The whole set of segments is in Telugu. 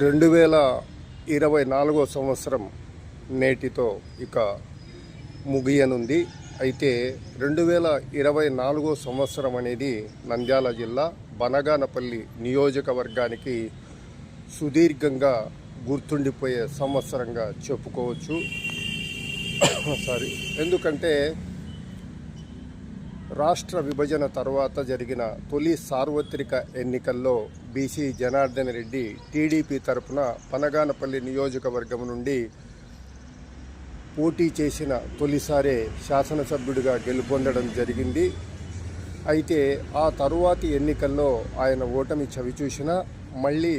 రెండు వేల ఇరవై నాలుగో సంవత్సరం నేటితో ఇక ముగియనుంది. అయితే రెండు వేల ఇరవై నాలుగో సంవత్సరం అనేది నంద్యాల జిల్లా బనగానపల్లి నియోజకవర్గానికి సుదీర్ఘంగా గుర్తుండిపోయే సంవత్సరంగా చెప్పుకోవచ్చు. సారీ ఎందుకంటే రాష్ట్ర విభజన తర్వాత జరిగిన తొలి సార్వత్రిక ఎన్నికల్లో బీసీ జనార్దన్ రెడ్డి టీడీపీ తరపున పనగానపల్లి నియోజకవర్గం నుండి పోటీ చేసిన తొలిసారే శాసనసభ్యుడిగా గెలుపొందడం జరిగింది. అయితే ఆ తరువాతి ఎన్నికల్లో ఆయన ఓటమి చవిచూసిన మళ్ళీ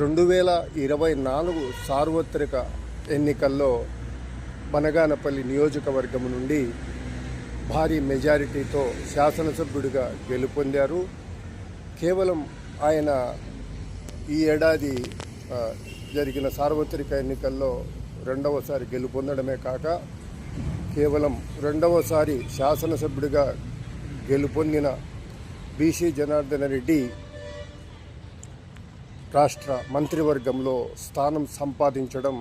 రెండు వేల ఇరవై నాలుగు సార్వత్రిక ఎన్నికల్లో బనగానపల్లి నియోజకవర్గం నుండి భారీ మెజారిటీతో శాసనసభ్యుడిగా గెలుపొందారు. కేవలం ఆయన ఈ ఏడాది జరిగిన సార్వత్రిక ఎన్నికల్లో రెండవసారి గెలుపొందడమే కాక కేవలం రెండవసారి శాసనసభ్యుడిగా గెలుపొందిన బీసీ జనార్దన రెడ్డి రాష్ట్ర మంత్రివర్గంలో స్థానం సంపాదించడం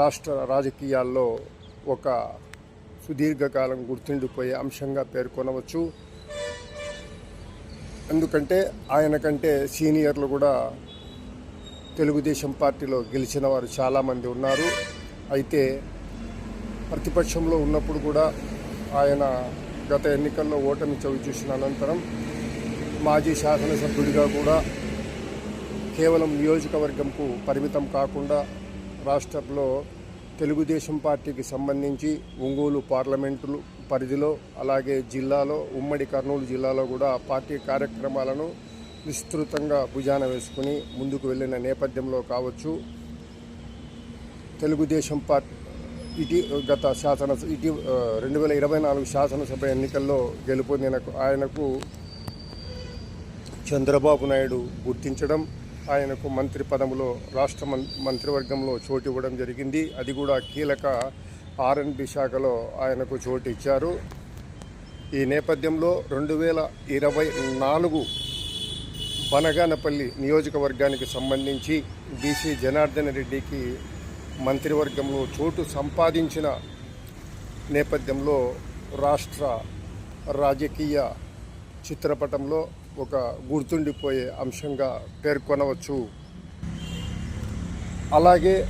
రాష్ట్ర రాజకీయాల్లో ఒక సుదీర్ఘకాలం గుర్తుండిపోయే అంశంగా పేర్కొనవచ్చు. ఎందుకంటే ఆయన కంటే సీనియర్లు కూడా తెలుగుదేశం పార్టీలో గెలిచిన వారు చాలామంది ఉన్నారు. అయితే ప్రతిపక్షంలో ఉన్నప్పుడు కూడా ఆయన గత ఎన్నికల్లో ఓటమి చవి చూసిన అనంతరం మాజీ శాసనసభ్యుడిగా కూడా కేవలం నియోజకవర్గంకు పరిమితం కాకుండా రాష్ట్రంలో తెలుగుదేశం పార్టీకి సంబంధించి ఒంగోలు పార్లమెంటులు పరిధిలో అలాగే జిల్లాలో ఉమ్మడి కర్నూలు జిల్లాలో కూడా పార్టీ కార్యక్రమాలను విస్తృతంగా భుజాన వేసుకుని ముందుకు వెళ్ళిన నేపథ్యంలో కావచ్చు. తెలుగుదేశం పార్టీ ఇటీ గత శాసన ఇటీ రెండు వేల ఇరవై నాలుగు శాసనసభ ఎన్నికల్లో గెలుపొందిన ఆయనకు చంద్రబాబు నాయుడు గుర్తించడం ఆయనకు మంత్రి పదములో రాష్ట్ర మం మంత్రివర్గంలో చోటు ఇవ్వడం జరిగింది. అది కూడా కీలక ఆర్ఎన్బి శాఖలో ఆయనకు చోటు ఇచ్చారు. ఈ నేపథ్యంలో రెండు వేల ఇరవై నాలుగు బనగానపల్లి నియోజకవర్గానికి సంబంధించి బీసీ జనార్దన్ రెడ్డికి మంత్రివర్గంలో చోటు సంపాదించిన నేపథ్యంలో రాష్ట్ర రాజకీయ చిత్రపటంలో ఒక గుర్తుండిపోయే అంశంగా పేర్కొనవచ్చు. అలాగే